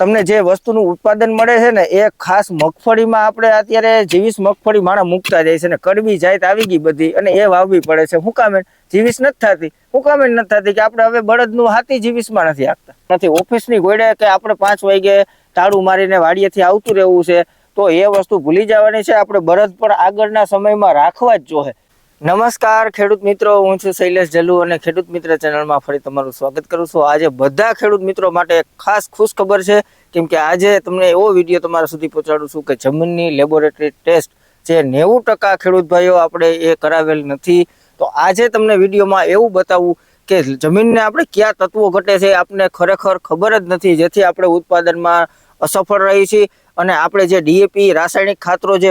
તમને જે વસ્તુનું ઉત્પાદન મળે છે ને, એ ખાસ મગફળીમાં આપણે અત્યારે જીવીસ મગફળી માણા મૂકતા જાય છે ને, કડવી જાત આવી ગઈ બધી અને એ વાવવી પડે છે. શું કામે જીવીસ નથી થતી. હું કામે નથી થતી કે આપણે હવે બળદનું હાથી જીવીસમાં નથી આપતા નથી, ઓફિસની ગોળે કે આપણે પાંચ વાગે તાળું મારીને વાડીએથી આવતું રહેવું છે, તો એ વસ્તુ ભૂલી જવાની છે. આપણે બળદ પણ આગળના સમયમાં રાખવા જ જોઈએ. નમસ્કાર ખેડૂત મિત્રો, હું છું શૈલેષ જલુ અને ખેડૂત મિત્ર ચેનલમાં ફરી તમારું સ્વાગત કરું છું. આજે બધા ખેડૂત મિત્રો માટે ખાસ ખુશ ખબર છે, કેમ કે આજે તમને એવો વીડિયો તમારા સુધી પહોંચાડું છું કે જમીનની લેબોરેટરી ટેસ્ટ જે નેવું ટકા ખેડૂત ભાઈઓ આપણે એ કરાવેલ નથી. તો આજે તમને વિડીયોમાં એવું બતાવવું કે જમીનને આપણે કયા તત્વો ઘટે છે, આપને ખરેખર ખબર જ નથી, જેથી આપણે ઉત્પાદનમાં અસફળ રહી છીએ અને આપણે જે ડીએપી રાસાયણિક ખાતરો જે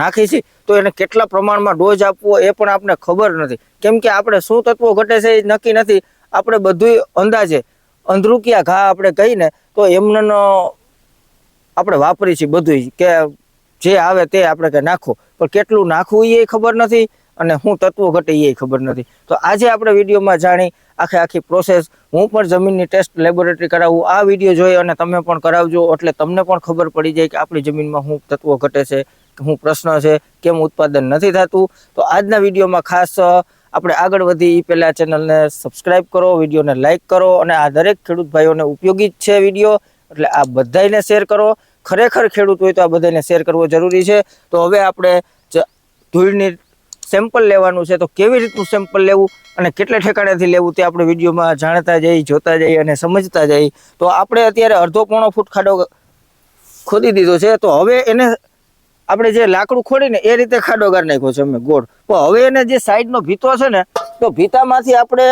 નાખી છે, તો એને કેટલા પ્રમાણમાં ડોઝ આપવો એ પણ આપણે ખબર નથી. કેમ કે આપણે શું તત્વો ઘટે છે એ નક્કી નથી. આપણે બધું અંદાજે અંધરૂકિયા ઘા આપણે કહીને તો એમનો આપણે વાપરી છીએ બધું કે જે આવે તે આપણે કે નાખો. પણ કેટલું નાખવું એ ખબર નથી. અને શું તત્વો ઘટે એ ખબર નથી. તો આજે આપણે વિડીયોમાં જાણી આખે આખી પ્રોસેસ હું પણ જમીનની ટેસ્ટ લેબોરેટરી કરાવું. આ વીડિયો જોઈ અને તમે પણ કરાવજો. એટલે તમને પણ ખબર પડી જાય કે આપણી જમીનમાં શું તત્વો ઘટે છે શું પ્રશ્ન છે, કેમ ઉત્પાદન નથી થતું. તો આજના વિડીયોમાં ખાસ આપણે આગળ વધી એ પહેલાં ચેનલને સબસ્ક્રાઇબ કરો, વિડીયોને લાઇક કરો અને આ દરેક ખેડૂત ભાઈઓને ઉપયોગી જ છે વીડિયો. એટલે આ બધાને શેર કરો. ખરેખર ખેડૂત હોય તો આ બધાને શેર કરવો જરૂરી છે. તો હવે આપણે ધૂળની સેમ્પલ લેવાનું છે તો કેવી રીતનું સેમ્પલ લેવું અને કેટલા ઠેકાણેથી લેવું તે આપણે વિડીયોમાં જાણતા જઈએ, જોતા જઈએ અને સમજતા જઈએ. તો આપણે અત્યારે અડધો પોણો ફૂટ ખાડો ખોદી દીધો છે. તો હવે એને આપણે જે લાકડું ખોડીને એ રીતે ખાડો ગાર નાખ્યો છે અમે, ગોળ. તો હવે એને જે સાઈડનો ભીતો છે ને, તો ભીતામાંથી આપણે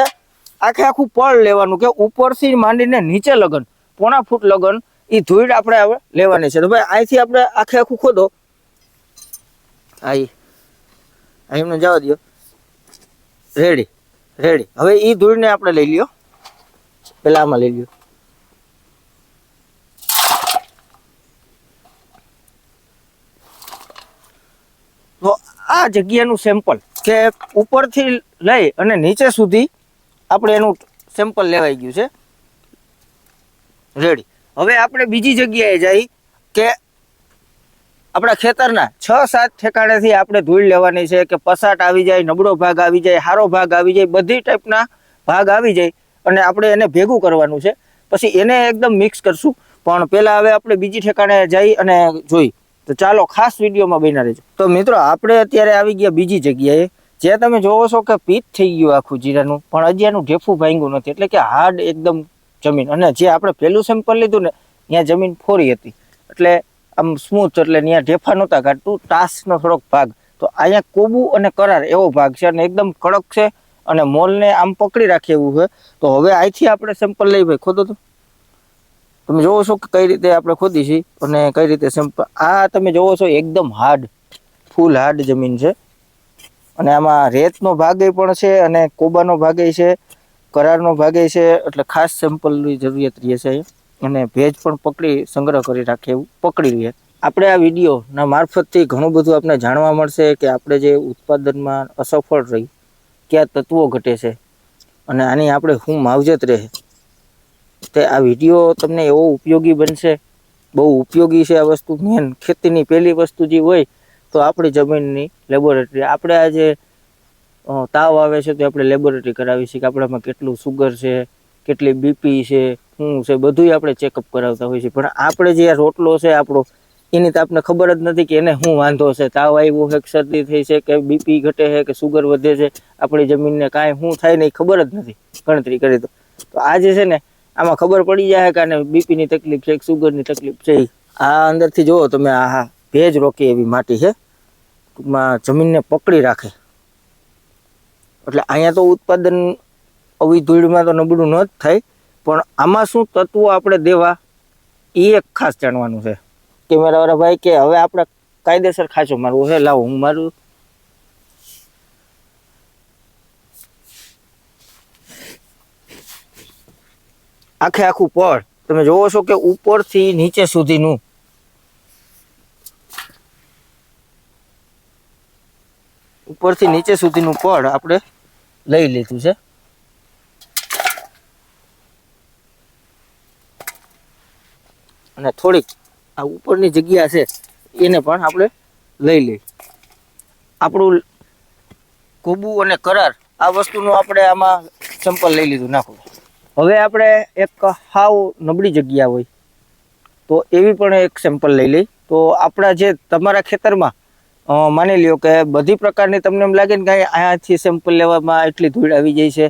આખે આખું પળ લેવાનું કે ઉપરથી માંડીને નીચે લગન, પોણા ફૂટ લગન એ ધૂળ આપણે લેવાની છે. તો ભાઈ અહીંથી આપણે આખે આખું ખોદો. આઈ. એમને જવા દો રેડી રેડી હવે એ ધૂળને આપણે લઈ લ્યો. પેલા આમાં લઈ લ્યો. તો આ જગ્યાનું સેમ્પલ કે ઉપરથી લઈ અને નીચે સુધી આપણે એનું સેમ્પલ લેવાઈ ગયું છે. રેડી હવે આપણે બીજી જગ્યાએ જઈ કે આપણા ખેતરના છ, સાત ઠેકાણેથી આપણે ધૂળ લેવાની છે કે પસાટ આવી જાય, નબળો ભાગ આવી જાય, હારો ભાગ આવી જાય, બધી ટાઈપના ભાગ આવી જાય અને આપણે એને ભેગું કરવાનું છે. પછી એને એકદમ મિક્સ કરશું. પણ પહેલાં હવે આપણે બીજી ઠેકાણે જઈ અને જોઈ. તો ચાલો ખાસ વિડીયોમાં બની રહેજો. તો મિત્રો, આપણે અત્યારે આવી ગયા બીજી જગ્યાએ જે તમે જોવો છો કે પીત થઈ ગયું આખું જીરાનું, પણ હજી એનું ઢેફું ભાંગ્યું નથી. એટલે કે હાર્ડ એકદમ જમીન. અને જે આપણે પહેલું સેમ્પલ લીધું ને, ત્યાં જમીન ફોરી હતી. એટલે આમ સ્મૂથ એટલે ત્યાં ઢેફા નહોતા કાઢતું, ટાસનો થોડોક ભાગ. તો અહીંયા કોબુ અને કરાર એવો ભાગ છે અને એકદમ કડક છે અને મોલને આમ પકડી રાખે એવું છે. તો હવે અહીંથી આપણે સેમ્પલ લઈ ભાઈ, ખોદો તો. તમે જોવો છો કે કઈ રીતે આપણે ખોદી છીએ અને કઈ રીતે સેમ્પલ આ તમે જોવો છો એકદમ હાર્ડ ફૂલ હાર્ડ જમીન છે. અને આમાં રેતનો ભાગે પણ છે અને કોબાનો ભાગે છે, કરારનો ભાગે છે, એટલે ખાસ સેમ્પલની જરૂરિયાત રહે છે અહીંયા. અને ભેજ પણ પકડી સંગ્રહ કરી રાખે એવું પકડી લઈએ આપણે આ વિડીયોના મારફતથી ઘણું બધું આપણે જાણવા મળશે કે આપણે જે ઉત્પાદનમાં અસફળ રહી, કયા તત્વો ઘટે છે અને આની આપણે શું માવજત રહે. તે આ વીડિયો તમને એવો ઉપયોગી બનશે, બહુ ઉપયોગી છે આ વસ્તુ. મેન ખેતીની પહેલી વસ્તુ જે હોય તો આપણી જમીનની લેબોરેટરી આપણે આ જે તાવ આવે છે તો આપણે લેબોરેટરી કરાવી છીએ કે આપણામાં કેટલું સુગર છે, કેટલી બીપી છે શું છે, બધુંય આપણે ચેકઅપ કરાવતા હોઈએ છીએ. પણ આપણે જે આ રોટલો છે આપણો, એની તો આપણે ખબર જ નથી કે એને શું વાંધો છે. તાવ આવ્યો છે શરદી થઈ છે કે બીપી ઘટે છે કે સુગર વધે છે, આપણી જમીનને કાંઈ શું થાય ને ખબર જ નથી ગણતરી કરી તો. તો આ જે છે ને, આમાં ખબર પડી જાય કે આને બીપીની તકલીફ છે કે સુગરની તકલીફ છે આ અંદરથી જુઓ તમે, આ ભેજ રોકી એવી માટી છે. ટૂંકમાં જમીનને પકડી રાખે. એટલે અહીંયા તો ઉત્પાદન આવી તો નબળું ન જ થાય. પણ આમાં શું તત્વો આપણે દેવા એ એક ખાસ જાણવાનું છે. કેમેરાવાળા ભાઈ કે હવે આપણે કાયદેસર ખાચો મારવું છે, લાવો હું મારું. આખે આખું પડ તમે જોવો છો કે ઉપરથી નીચે સુધીનું. ઉપરથી નીચે સુધીનું પડ આપણે લઈ લીધું છે. અને થોડીક આ ઉપરની જગ્યા છે, એને પણ આપણે લઈ લઈ આપણું કોબુ અને કરાર, આ વસ્તુનું આપણે આમાં સેમ્પલ લઈ લીધું, નાખો. હવે આપણે એક હાવ નબળી જગ્યા હોય, તો એવી પણ એક સેમ્પલ લઈ લઈ તો આપણા જે તમારા ખેતરમાં માની લ્યો કે બધી પ્રકારની તમને એમ લાગે ને કે અહીંયાથી સેમ્પલ લેવામાં એટલી ધૂળ આવી જાય છે,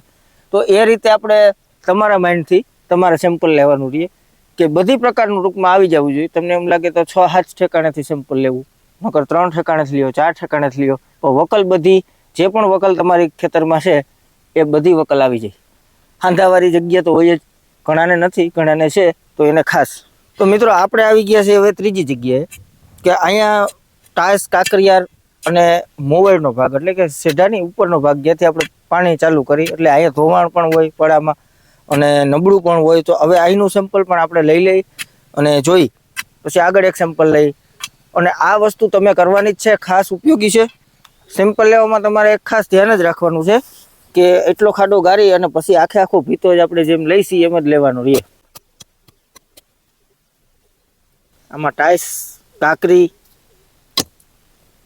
તો એ રીતે આપણે તમારા માઇન્ડથી તમારે સેમ્પલ લેવાનું રહીએ કે બધી પ્રકારનું ટૂંકમાં આવી જવું જોઈએ. તમને એમ લાગે તો છ સાત ઠેકાણેથી સેમ્પલ લેવું. નકર ત્રણ ઠેકાણેથી લ્યો, ચાર ઠેકાણેથી લ્યો. તો વકલ બધી, જે પણ વકલ તમારી ખેતરમાં છે, એ બધી વકલ આવી જાય. હાંધાવાળી જગ્યા તો હોય જ. ઘણાને નથી, ઘણાને છે, તો એને ખાસ. તો મિત્રો, આપણે આવી ગયા છે હવે ત્રીજી જગ્યાએ, કે અહીંયા ટાયસ કાંકરિયાર અને મોવરનો ભાગ, એટલે કે સેઢાની ઉપરનો ભાગ, જ્યાંથી આપણે પાણી ચાલુ કરી, એટલે અહીંયા ધોવાણ પણ હોય, પડામાં. અને નબળું પણ હોય તો હવે અહીંનું સેમ્પલ પણ આપણે લઈ લઈ અને જોઈ. પછી આગળ એક સેમ્પલ લઈ. અને આ વસ્તુ તમે કરવાની જ છે, ખાસ ઉપયોગી છે. સેમ્પલ લેવામાં તમારે એક ખાસ ધ્યાન જ રાખવાનું છે કે એટલો ખાડો ગારી અને પછી આખે આખો ભીતો જ આપણે જેમ લઈશી એમ જ લેવાનો રહીએ. આમાં ટાઈસ કાકરી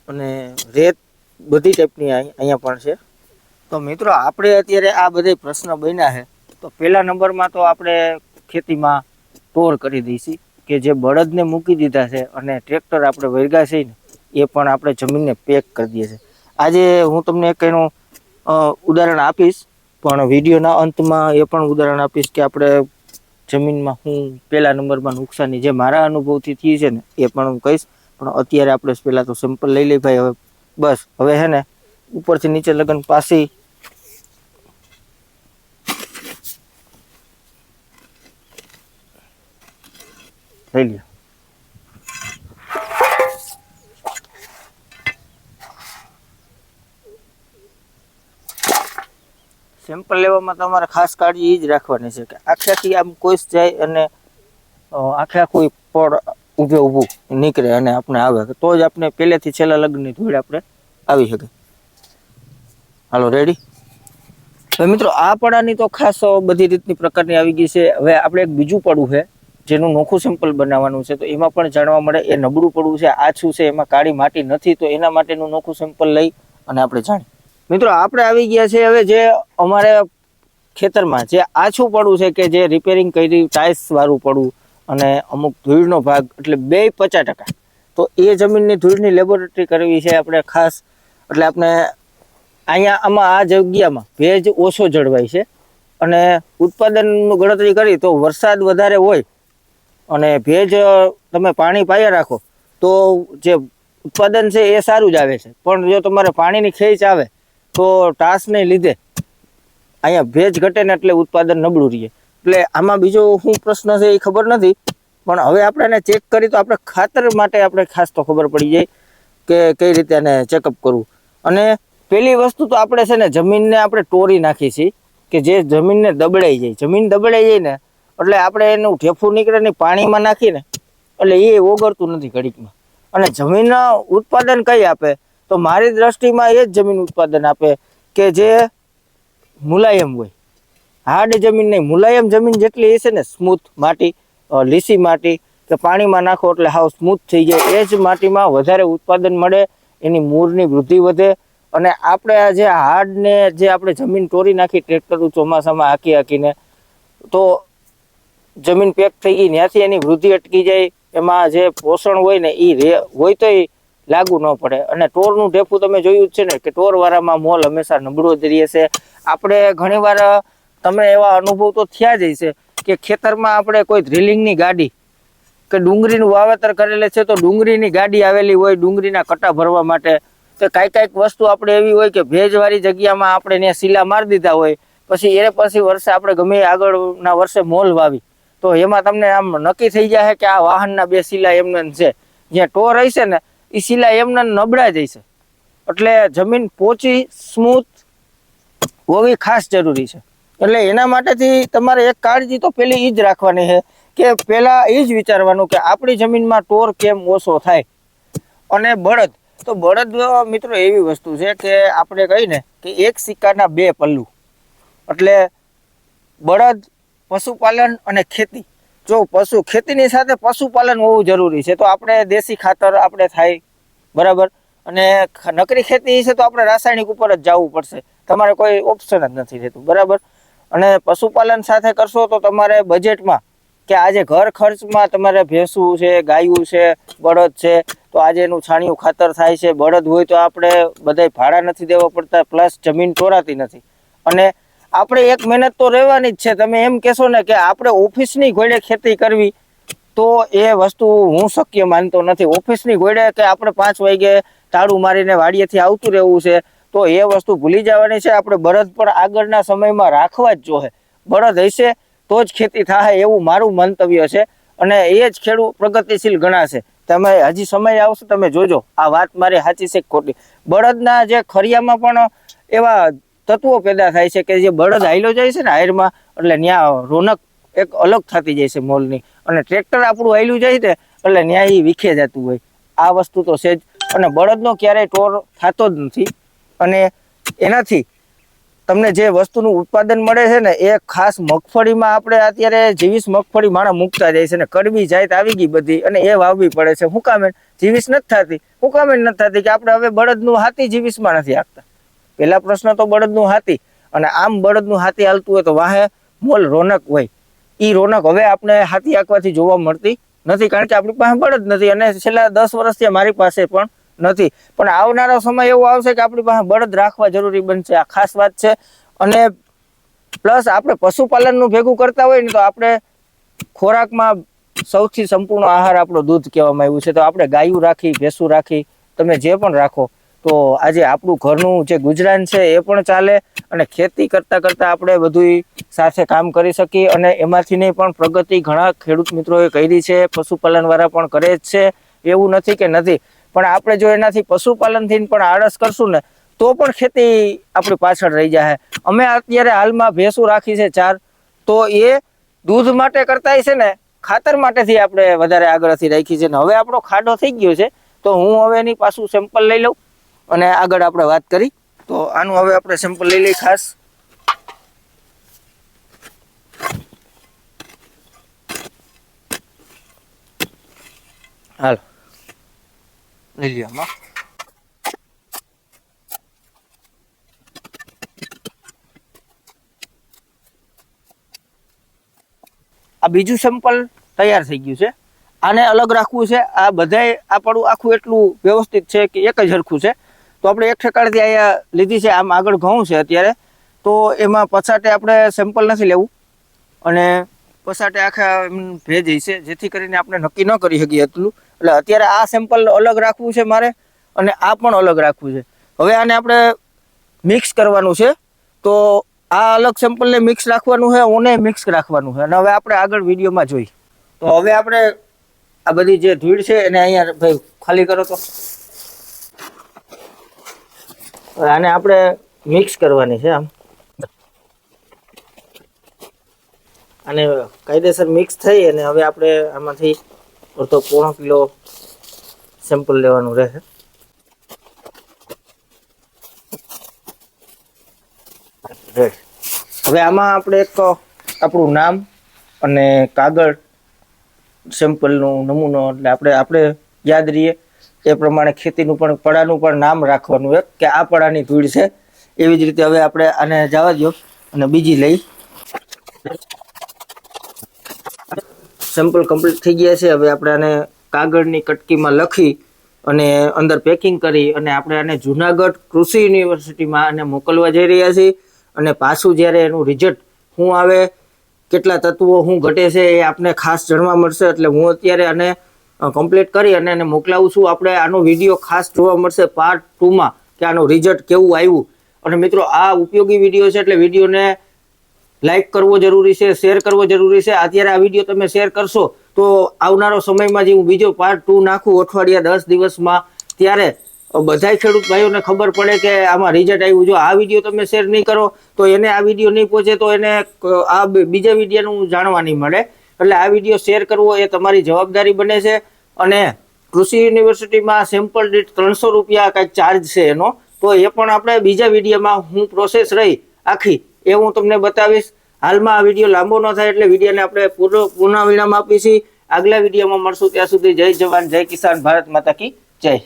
અને રેત બધી ટાઈપની અહીં- અહીંયા પણ છે. તો મિત્રો, આપણે અત્યારે આ બધા પ્રશ્ન બન્યા છે. તો પહેલા નંબરમાં તો આપણે ખેતીમાં ટોર કરી દઈશી કે જે બળદને મૂકી દીધા છે અને ટ્રેક્ટર આપણે વળગા છે ને, એ પણ આપણે જમીનને પેક કરી દઈએ છીએ. આજે હું તમને એક એનું ઉદાહરણ આપીશ, પણ વિડીયોના અંતમાં એ પણ ઉદાહરણ આપીશ કે આપણે જમીનમાં હું પહેલા નંબરમાં નુકસાની જે મારા અનુભવથી થઈ છે ને, એ પણ હું કહીશ. પણ અત્યારે આપણે પહેલાં તો સેમ્પલ લઈ લઈ ભાઈ, હવે બસ. હવે હે ને, ઉપરથી નીચે લગન પાસી લ્યો. સેમ્પલ લેવામાં તમારે ખાસ કાળજી એ જ રાખવાની છે કે આખે આખી આમ કોઈસ જાય અને આખે આખું પડ ઊભે ઊભું નીકળે અને આપણે આવે. તો જ આપણે પહેલેથી છેલ્લા લગ્નની ધૂળ આપણે આવી શકે. હાલો રેડી હવે મિત્રો, આ પડાની તો ખાસ બધી રીતની પ્રકારની આવી ગઈ છે. હવે આપણે એક બીજું પડવું છે. જેનું નોખું સેમ્પલ બનાવવાનું છે, તો એમાં પણ જાણવા મળે એ નબળું પડવું છે આછું છે, એમાં કાળી માટી નથી, તો એના માટેનું નોખું સેમ્પલ લઈ અને આપણે જાણીએ. મિત્રો, આપણે આવી ગયા છે હવે જે અમારે ખેતરમાં જે આછું પડવું છે કે જે રિપેરિંગ કરી, ટાઇલ્સ વાળું પડવું અને અમુક ધૂળનો ભાગ, એટલે બે પચાસ ટકા. તો એ જમીનની ધૂળની લેબોરેટરી કરવી છે આપણે ખાસ, એટલે આપણે અહીંયા આમાં આ જગ્યામાં ભેજ ઓછો જળવાય છે અને ઉત્પાદનનું ગણતરી કરી, તો વરસાદ વધારે હોય અને ભેજ તમે પાણી પાયા રાખો, તો જે ઉત્પાદન છે એ સારું જ આવે છે. પણ જો તમારે પાણીની ખેંચ આવે, તો ટાસને લીધે અહીંયા ભેજ ઘટે ને એટલે ઉત્પાદન નબળું રહીએ એટલે આમાં બીજો શું પ્રશ્ન છે એ ખબર નથી, પણ હવે આપણે એને ચેક કરી તો આપણે ખાતર માટે આપણે ખાસ તો ખબર પડી જાય કે કઈ રીતે એને ચેકઅપ કરવું. અને પેલી વસ્તુ તો આપણે છે ને જમીનને આપણે ટોરી નાખી છીએ કે જે જમીનને દબડાઈ જાય. જમીન દબડાઈ જાય ને એટલે આપણે એનું ઠેફું નીકળે ને પાણીમાં નાખીને, એટલે એ ઓગળતું નથી ઘડીકમાં. અને જમીન ઉત્પાદન કઈ આપે? તો મારી દ્રષ્ટિમાં એ જ જમીન ઉત્પાદન આપે કે જે મુલાયમ હોય. હાર્ડ જમીન નહીં, મુલાયમ જમીન જેટલી હશે ને સ્મૂથ માટી લીસી માટી, કે પાણીમાં નાખો એટલે હાવ સ્મૂથ થઈ જાય. એ જ માટીમાં વધારે ઉત્પાદન મળે, એની મૂળની વૃદ્ધિ વધે. અને આપણે આ જે હાર્ડને જે આપણે જમીન તોડી નાખી ટ્રેક્ટર ચોમાસામાં હાકી હાકીને, તો જમીન પેક થઈ ગઈ, ત્યાંથી એની વૃદ્ધિ અટકી જાય, એમાં જે પોષણ હોય ને એ રે, હોય તો લાગુ ન પડે. અને ટોરનું ઢેફું તમે જોયું જ છે ને કે ટોર વાળામાં મોલ હંમેશા નબળો જ રહે છે. આપણે ઘણીવાર તમને એવા અનુભવ તો થયા જ છે કે ખેતરમાં આપણે કોઈ ડ્રિલિંગની ગાડી કે ડુંગળીનું વાવેતર કરેલે છે તો ડુંગળીની ગાડી આવેલી હોય, ડુંગળીના કટા ભરવા માટે. તો કાંઈક કાંઈક વસ્તુ આપણે એવી હોય કે ભેજવાળી જગ્યામાં આપણે ત્યાં શીલા મારી દીધા હોય, પછી એ પછી વર્ષે આપણે ગમે આગળના વર્ષે મોલ વાવી. તો એમાં તમને આમ નક્કી થઈ જાય કે આ વાહનના બે સિલા એમને છે. જ્યાં ટોર હશે ને એ શિલા એમને નબળા જ હશે એટલે જમીન પોચી, સ્મૂથ, હોવી ખાસ જરૂરી છે. એટલે એના માટેથી તમારે એક કાળજી તો પેલી એ જ રાખવાની છે કે પહેલાં એ જ વિચારવાનું કે આપણી જમીનમાં ટોર કેમ ઓછો થાય. અને બળદ, તો બળદ મિત્રો એવી વસ્તુ છે કે આપણે કહીને કે એક સિક્કાના બે પલ્લુ. એટલે બળદ પશુપાલન અને ખેતી. જો પશુ, ખેતીની સાથે પશુપાલન હોવું જરૂરી છે, તો આપણે દેશી ખાતર આપણે થાય, બરાબર? અને નકરી ખેતી છે તો આપણે રાસાયણિક ઉપર જ જવું પડશે. તમારે કોઈ ઓપ્શન જ નથી રહેતું, બરાબર? અને પશુપાલન સાથે કરશો તો તમારે બજેટમાં કે આજે ઘર ખર્ચમાં તમારે ભેંસું છે, ગાયું છે, બળદ છે, તો આજે એનું છાણિયું ખાતર થાય છે, બળદ હોય તો આપણે બધાય ભાડા નથી દેવા પડતા, પ્લસ જમીન ચોરાતી નથી. અને આપણે એક મહેનત તો રહેવાની જ છે. તમે એમ કહેશો ને કે આપણે ઓફિસની ઘોડે ખેતી કરવી, તો એ વસ્તુ હું શક્ય માનતો નથી. ઓફિસની ઘોડે કે આપણે પાંચ વાગે તાળું મારીને વાડીએથી આવતું રહેવું છે, તો એ વસ્તુ ભૂલી જવાની છે. આપણે બળદ પણ આગળના સમયમાં રાખવા જ જોઈએ બળદ હશે તો જ ખેતી થાય એવું મારું મંતવ્ય છે અને એ જ ખેડૂત પ્રગતિશીલ ગણાશે. તમે હજી સમય આવશે, તમે જોજો. આ વાત મારી સાચી છે ખોટી? બળદના જે ખરિયામાં પણ એવા તત્વો પેદા થાય છે કે જે બળદ હાઈલો જાય છે ને હાયરમાં એટલે ત્યાં રોનક એક અલગ થતી જાય છે મોલની. અને ટ્રેક્ટર આપણું હાઈલું જાય છે, એટલે ત્યાં એ વિખે જતું હોય. આ વસ્તુ તો છે જ. અને બળદનો ક્યારેય ટોર થતો જ નથી. અને એનાથી તમને જે વસ્તુનું ઉત્પાદન મળે છે ને, એ ખાસ મગફળીમાં આપણે અત્યારે જીવીસ મગફળી માણા મૂકતા જાય છે ને, કડવી જાત આવી ગઈ બધી, અને એ વાવવી પડે છે. શું કામે જીવીસ નથી થતી. હું કામે નથી થતી કે આપણે હવે બળદનું હાથી જીવીસમાં નથી આપતા પહેલા પ્રશ્ન તો બળદનું હાથી, અને આમ બળદનું હાથી હાલતું હોય તો વાહે મોલ રોનક હોય. એ રોનક હવે આપણે હાથી આંકવાથી જોવા મળતી નથી, કારણ કે આપણી પાસે બળદ નથી, અને છેલ્લા દસ વર્ષથી મારી પાસે પણ નથી. પણ આવનારો સમય એવો આવશે કે આપણી પાસે બળદ રાખવા જરૂરી બનશે, આ ખાસ વાત છે. અને પ્લસ આપણે પશુપાલનનું ભેગું કરતા હોય ને તો આપણે ખોરાકમાં સૌથી સંપૂર્ણ આહાર આપણો દૂધ કહેવામાં આવ્યું છે. તો આપણે ગાયું રાખી, ભેંસું રાખી તમે જે પણ રાખો તો આજે આપણું ઘરનું જે ગુજરાન છે એ પણ ચાલે અને ખેતી કરતા કરતા આપણે બધું સાથે કામ કરી શકીએ અને એમાંથી નહીં પણ પ્રગતિ ઘણા ખેડૂત મિત્રોએ કરી છે, પશુપાલન વાળા પણ કરે જ છે, એવું નથી કે નથી. પણ આપણે જો એનાથી પશુપાલનથી પણ આળસ કરશું ને, તો પણ ખેતી આપણી પાછળ રહી જાય અમે અત્યારે હાલમાં ભેંસું રાખી છે ચાર, તો એ દૂધ માટે કરતા છે ને, ખાતર માટેથી આપણે વધારે આગળથી રાખી છે ને. હવે આપણો ખાડો થઈ ગયો છે, તો હું હવે એની પાછું સેમ્પલ લઈ લઉં. અને આગળ આપણે વાત કરી. તો આનું હવે આપણે સેમ્પલ લઈ લઈએ ખાસ. હાલ. લઈ લઈએ આમાં. આ બીજું સેમ્પલ તૈયાર થઈ ગયું છે. આને અલગ રાખવું છે. આ બધાય આપણું આખું એટલું વ્યવસ્થિત છે કે એક જ હરખું છે. તો આપણે એક ઠેકાણથી અહીંયા લીધી છે, આમ આગળ ઘઉં છે અત્યારે. તો એમાં પછાટે આપણે સેમ્પલ નથી લેવું. અને પછાટે આખા ભેજ છે જેથી કરીને આપણે નક્કી ન કરી શકીએ એટલું. એટલે અત્યારે આ સેમ્પલ અલગ રાખવું છે મારે અને આ પણ અલગ રાખવું છે. હવે આને આપણે મિક્સ કરવાનું છે. તો આ અલગ સેમ્પલને મિક્સ રાખવાનું છે, ઓને મિક્સ રાખવાનું છે. અને હવે આપણે આગળ વિડીયોમાં જોઈ. તો હવે આપણે આ બધી જે ધૂળ છે એને અહીંયા ભાઈ ખાલી કરો તો. આને આપણે મિક્સ કરવાની છે આમ. અને કાયદેસર મિક્સ થઈ અને હવે આપણે આમાંથી અડધો પોણો કિલો સેમ્પલ લેવાનું રહેશે. હવે આમાં આપણે એક આપણું નામ અને કાગળ સેમ્પલનું નમૂનો, એટલે આપણે આપણે યાદ રહીએ. એ પ્રમાણે ખેતીનું પણ, પડાનું પણ નામ રાખવાનું એક, કે આ પડાની ધૂળ છે. એવી જ રીતે હવે આપણે આને જવા દો અને બીજી લઈ. સેમ્પલ કમ્પ્લીટ થઈ ગયા છે. હવે આપણે આને કાગળની કટકીમાં લખી અને અંદર પેકિંગ કરી અને આપણે આને જુનાગઢ કૃષિ યુનિવર્સિટીમાં આને મોકલવા જઈ રહ્યા છીએ. અને પાછું જ્યારે એનું રિઝલ્ટ શું આવે, કેટલા તત્વો શું ઘટે છે એ આપને ખાસ જાણવા મળશે. એટલે હું અત્યારે આને કમ્પ્લીટ કરી અને એને મોકલાવું છું. આપણે આનો વીડિયો ખાસ જોવા મળશે પાર્ટ ટુમાં કે આનું રિઝલ્ટ કેવું આવ્યું. અને મિત્રો, આ ઉપયોગી વીડિયો છે એટલે વિડીયોને લાઈક કરવો જરૂરી છે શેર કરવો જરૂરી છે. અત્યારે આ વીડિયો તમે શેર કરશો તો આવનારો સમયમાં જે હું બીજો પાર્ટ ટુ નાખું અઠવાડિયા દસ દિવસમાં. ત્યારે બધાય ખેડૂત ભાઈઓને ખબર પડે કે આમાં રિઝલ્ટ આવ્યું. જો આ વીડિયો તમે શેર નહીં કરો, તો એને આ વીડિયો નહીં પહોંચે, તો એને આ બીજા વિડીયોનું જાણવા નહીં મળે. એટલે આ વીડિયો શેર કરવો એ તમારી જવાબદારી બને છે. અને કૃષિ યુનિવર્સિટીમાં સેમ્પલ દીઠ ત્રણસો રૂપિયા કાંઈક ચાર્જ છે એનો, તો એ પણ આપણે બીજા વિડીયોમાં હું પ્રોસેસ રહી આખી એ હું તમને બતાવીશ. હાલમાં આ વીડિયો લાંબો ન થાય એટલે વિડીયોને આપણે પૂરો પુનઃ વિરામ આપીશી. આગલા વિડીયોમાં મળશું ત્યાં સુધી જય જવાન, જય કિસાન, ભારત માતા કી જય.